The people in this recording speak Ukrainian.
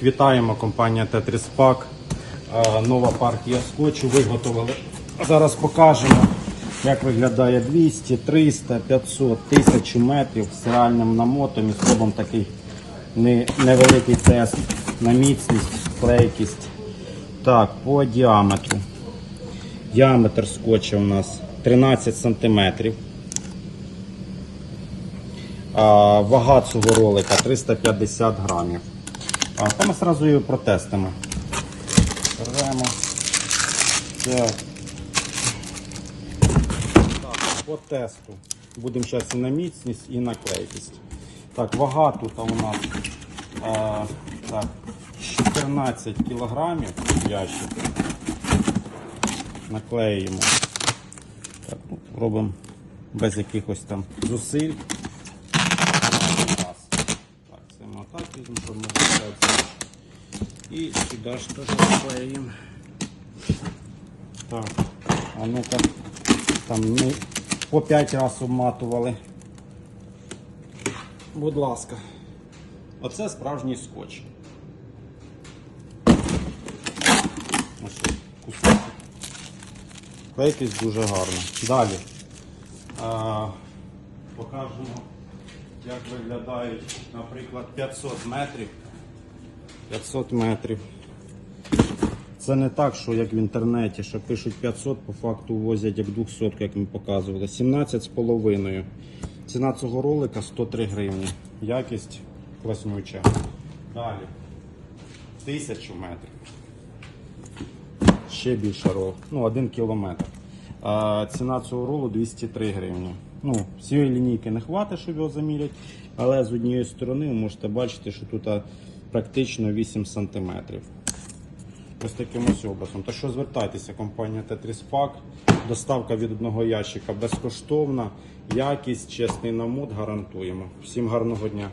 Всіх вітаємо, компанія. Е, Нова партія скотчу виготовили. Зараз покажемо, як виглядає 200, 300, 500, 1000 метрів з реальним намотом і зробимо такий не- невеликий тест на міцність, клейкість. Так, по діаметру. Діаметр скотча у нас 13 сантиметрів. Вага цього ролика 350 грамів. А, та ми одразу її протестимо. Беремо. Так. Так, по тесту. Будемо зараз і на міцність, і на клейкість. Так, вага тут у нас а, так, 14 кілограмів ящик. Наклеїмо. Так, ну, робимо без якихось там зусиль. Щоб ми виходить. І сюди ж теж наклеїмо. Так, а ну-ка, там ми по 5 разів обматували. Будь ласка. Оце справжній скотч. Ось кусочок. Клейкість дуже гарна. Далі. А, покажемо, як виглядають, наприклад, 500 метрів. 500 метрів. Це не так, що як в інтернеті, що пишуть 500, по факту возять як 200, як ми показували. 17,5. Ціна цього ролика 103 гривні. Якість класнюча. Далі. 1000 метрів. Ще більше рол. Ну, 1 кілометр. Ціна цього ролу 203 гривні. Ну, цієї лінійки не хватить, щоб його заміряти, але з однієї сторони ви можете бачити, що тут практично 8 сантиметрів. Ось таким ось образом. То що звертайтеся, компанія Tetris Доставка від одного ящика безкоштовна. Якість, чесний намут гарантуємо. Всім гарного дня.